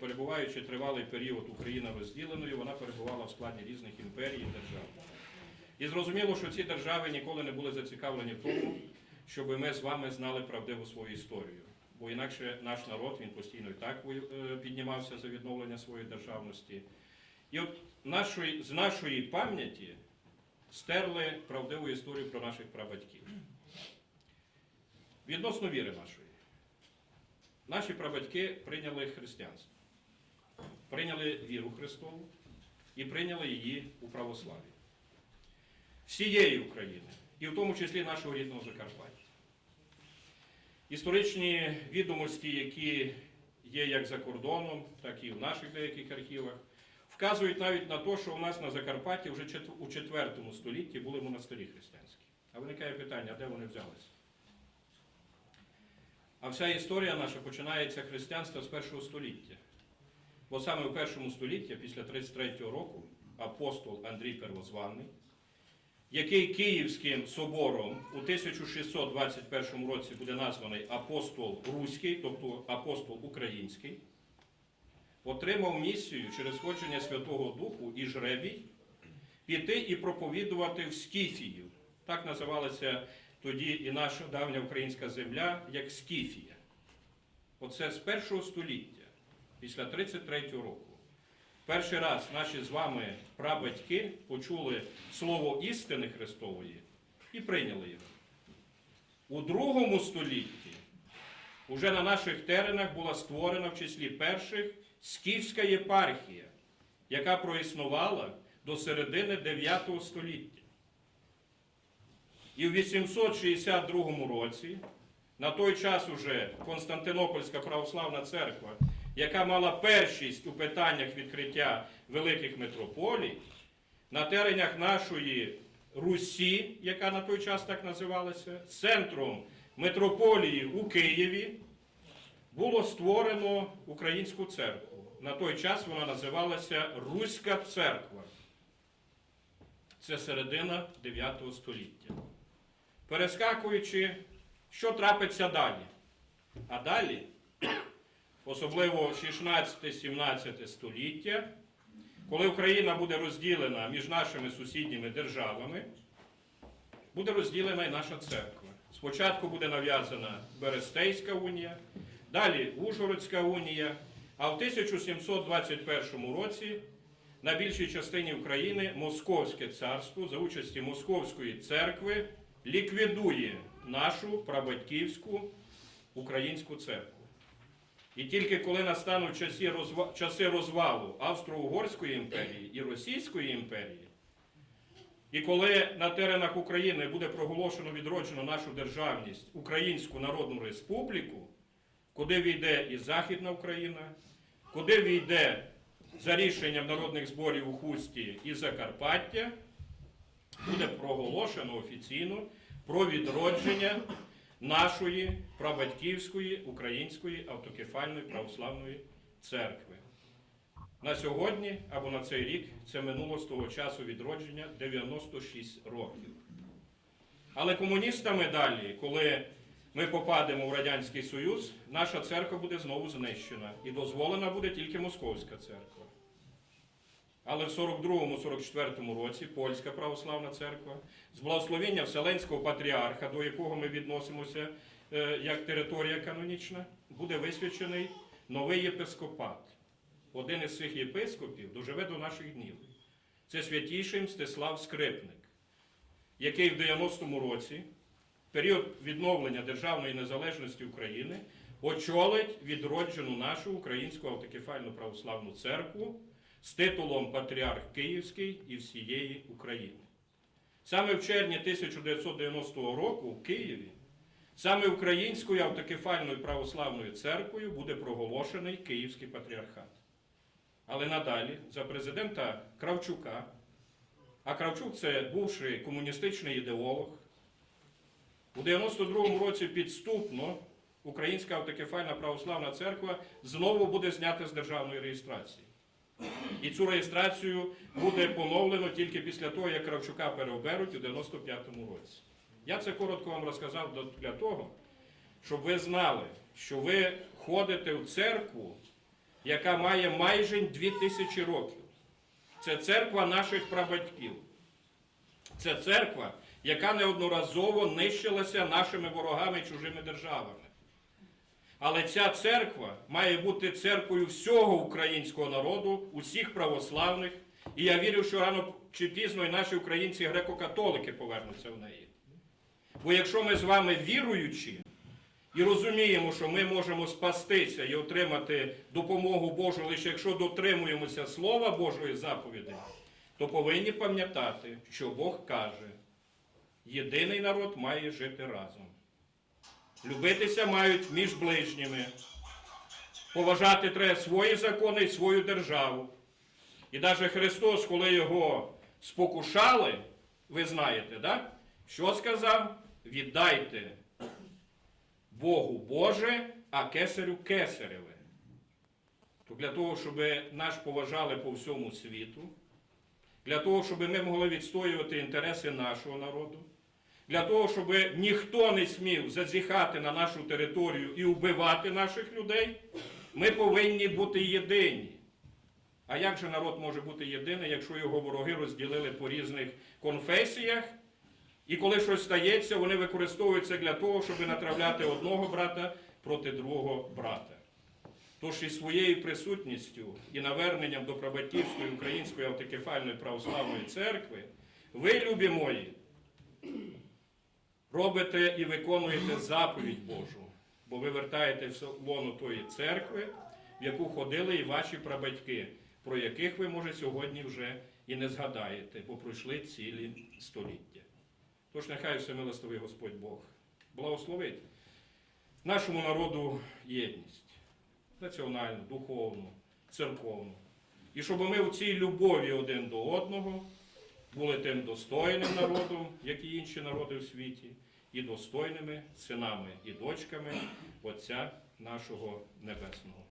Перебуваючи тривалий період Україна розділеною, вона перебувала в складі різних імперій і держав. І зрозуміло, що ці держави ніколи не були зацікавлені в тому, щоб ми з вами знали правдиву свою історію. Бо інакше наш народ він постійно і так е, піднімався за відновлення своєї державності. І от нашої, з нашої пам'яті стерли правдиву історію про наших прабатьків. Відносно віри нашої. Наші прабатьки прийняли християнство, прийняли віру Христову і прийняли її у православі. Всієї України, і в тому числі нашого рідного Закарпаття. Історичні відомості, які є як за кордоном, так і в наших деяких архівах, вказують навіть на те, що у нас на Закарпатті вже у IV столітті були монастирі християнські. А виникає питання, де вони взялися? А вся історія наша починається християнства з першого століття. Бо саме у першому столітті, після 33-го року, апостол Андрій Первозваний, який Київським собором у 1621 році буде названий апостол Руський, тобто апостол Український, отримав місію через сходження Святого Духу і жребій піти і проповідувати в Скіфію. Так називалася тоді і наша давня українська земля як Скіфія. Оце з першого століття, після 33-го року. Перший раз наші з вами прабатьки почули слово істини Христової і прийняли його. У другому столітті уже на наших теренах була створена в числі перших Скіфська єпархія, яка проіснувала до середини 9 століття. І в 862 році, на той час уже Константинопольська православна церква, яка мала першість у питаннях відкриття великих митрополій, на теренях нашої Русі, яка на той час так називалася, центром митрополії у Києві, було створено українську церкву. На той час вона називалася Руська церква. Це середина 9 століття. Перескакуючи, що трапиться далі? А далі, особливо 16-17 століття, коли Україна буде розділена між нашими сусідніми державами, буде розділена і наша церква. Спочатку буде нав'язана Берестейська унія, далі Ужгородська унія, а в 1721 році на більшій частині України Московське царство за участі Московської церкви ліквідує нашу прабатьківську українську церкву. І тільки коли настануть часи, часи розвалу Австро-Угорської імперії і Російської імперії, і коли на теренах України буде проголошено відроджено нашу державність, Українську Народну Республіку, куди війде і Західна Україна, куди війде за рішенням народних зборів у Хусті і Закарпаття, буде проголошено офіційно про відродження нашої прабатьківської української автокефальної православної церкви. На сьогодні або на цей рік це минуло з того часу відродження 96 років. Але комуністами далі, коли ми попадемо в Радянський Союз, наша церква буде знову знищена і дозволена буде тільки Московська церква. Але в 42-44 році Польська православна церква з благословення Вселенського патріарха, до якого ми відносимося е, як територія канонічна, буде висвячений новий єпископат. Один із цих єпископів доживе до наших днів. Це святіший Мстислав Скрипник, який в 90-му році, в період відновлення державної незалежності України, очолить відроджену нашу українську автокефальну православну церкву з титулом Патріарх Київський і всієї України. Саме в червні 1990 року в Києві саме Українською автокефальною православною церквою буде проголошений Київський патріархат. Але надалі за президента Кравчука, а Кравчук це бувший комуністичний ідеолог, у 92-му році підступно Українська автокефальна православна церква знову буде знята з державної реєстрації. І цю реєстрацію буде поновлено тільки після того, як Кравчука переоберуть у 95-му році. Я це коротко вам розказав для того, щоб ви знали, що ви ходите в церкву яка має майже 2000 років. Це церква наших прабатьків. Це церква, яка неодноразово нищилася нашими ворогами чужими державами. Але ця церква має бути церквою всього українського народу, усіх православних. І я вірю, що рано чи пізно і наші українці греко-католики повернуться в неї. Бо якщо ми з вами віруючі і розуміємо, що ми можемо спастися і отримати допомогу Божу лише якщо дотримуємося Слова Божої заповіді, то повинні пам'ятати, що Бог каже, єдиний народ має жити разом. Любитися мають між ближніми. Поважати треба свої закони і свою державу. І навіть Христос, коли його спокушали, ви знаєте, да? що сказав? Віддайте Богу Боже, а кесарю кесареве. То для того, щоб нас поважали по всьому світу, для того, щоб ми могли відстоювати інтереси нашого народу, для того, щоб ніхто не смів зазіхати на нашу територію і вбивати наших людей, ми повинні бути єдині. А як же народ може бути єдиний, якщо його вороги розділили по різних конфесіях, і коли щось стається, вони використовуються для того, щоб натравляти одного брата проти другого брата. Тож і своєю присутністю і наверненням до Прабатівської Української автокефальної православної церкви, ви, любі мої, робите і виконуєте заповідь Божу, бо ви вертаєтеся в лоно тої церкви, в яку ходили і ваші прабатьки, про яких ви, може, сьогодні вже і не згадаєте, бо пройшли цілі століття. Тож нехай всемилостивий Господь Бог благословить нашому народу єдність національну, духовну, церковну. І щоб ми у цій любові один до одного були тим достойним народом, як і інші народи в світі, і достойними синами і дочками Отця нашого Небесного.